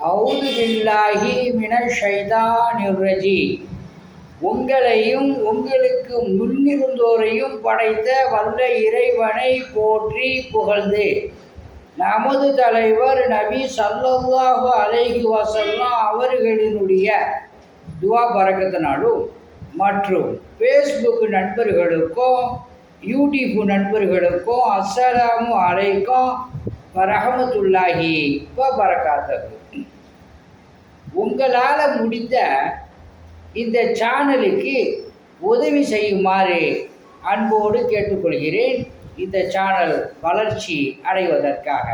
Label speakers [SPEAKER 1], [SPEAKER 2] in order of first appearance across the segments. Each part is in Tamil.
[SPEAKER 1] அவுது பில்லாகி மின உங்களையும் உங்களுக்கு முன்னிருந்தோரையும் படைத்த வல்ல இறைவனை போற்றி புகழ்ந்து. நமது தலைவர் நபி சல்லாஹு அலைஹி வசல்லாம் அவர்களினுடைய துவா பறக்கத்தினாலும் மற்றும் ஃபேஸ்புக் நண்பர்களுக்கும் யூடியூப் நண்பர்களுக்கும் அஸ்ஸலாமு அலைக்கும் வரஹமத்துல்லாஹி வ உங்களால் முடிந்த இந்த சேனலுக்கு உதவி செய்யுமாறு அன்போடு கேட்டுக்கொள்கிறேன். இந்த சேனல் வளர்ச்சி அடைவதற்காக.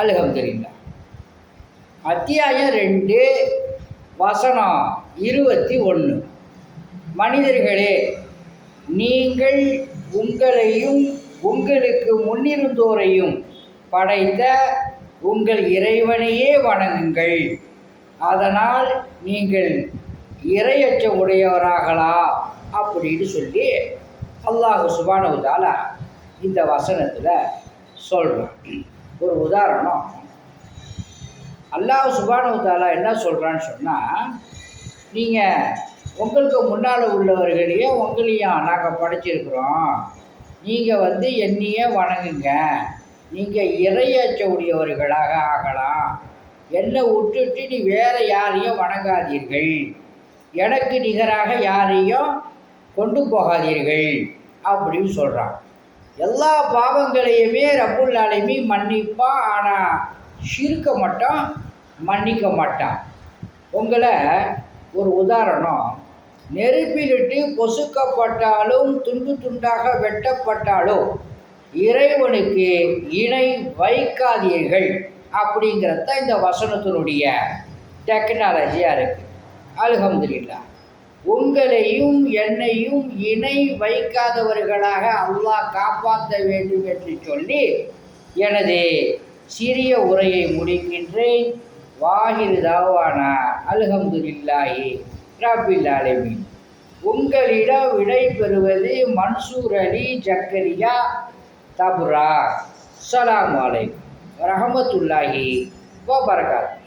[SPEAKER 1] அல்ஹம்துலில்லா. அத்தியாயம் ரெண்டு வசனம் இருபத்தி ஒன்று. மனிதர்களே நீங்கள் உங்களையும் உங்களுக்கு முன்னிருந்தோரையும் படைத்த உங்கள் இறைவனையே வணங்குங்கள். அதனால் நீங்கள் இரையற்ற உடையவராகலா அப்படின்னு சொல்லி அல்லாஹ் சுபானவு இந்த வசனத்தில் சொல்கிறான் ஒரு உதாரணம். அல்லாஹ் சுபானவு என்ன சொல்கிறான்னு சொன்னால் நீங்கள் உங்களுக்கு முன்னால் உள்ளவர்களையே உங்களையும் நாங்கள் படைச்சிருக்கிறோம். நீங்கள் வந்து என்னையே வணங்குங்க. நீங்கள் இறையற்ற உடையவர்களாக ஆகலாம். என்னை விட்டுட்டு நீ வேறு யாரையும் வணங்காதீர்கள். எனக்கு நிகராக யாரையும் கொண்டு போகாதீர்கள் அப்படின்னு சொல்கிறான் எல்லா பாவங்களையுமே ரப்புல் ஆலமி மன்னிப்பான் ஆனால் சிறுக்க மட்டும் மன்னிக்க மாட்டான். உங்களை ஒரு உதாரணம். நெருப்பிலிட்டு பொசுக்கப்பட்டாலும் துண்டு துண்டாக வெட்டப்பட்டாலும் இறைவனுக்கு இணை வைக்காதீர்கள் அப்படிங்கிறத இந்த வசனத்தினுடைய டெக்னாலஜியாக இருக்குது அலகம்துல்லா உங்களையும் என்னையும் இணை வைக்காதவர்களாக அல்லாஹ் காப்பாற்ற வேண்டும் என்று சொல்லி எனது சிறிய உரையை முடிக்கின்றேன். வாகிரு தாவானா. அல்ஹம்துலில்லாஹி ரபில் ஆலமீன். உங்களிடம் விடை பெறுவது மன்சூர் அலி ஜக்கரியா தபுரா சலாம் அலைக்கும் ரஹமத்துல்லாஹி வபரகாத்து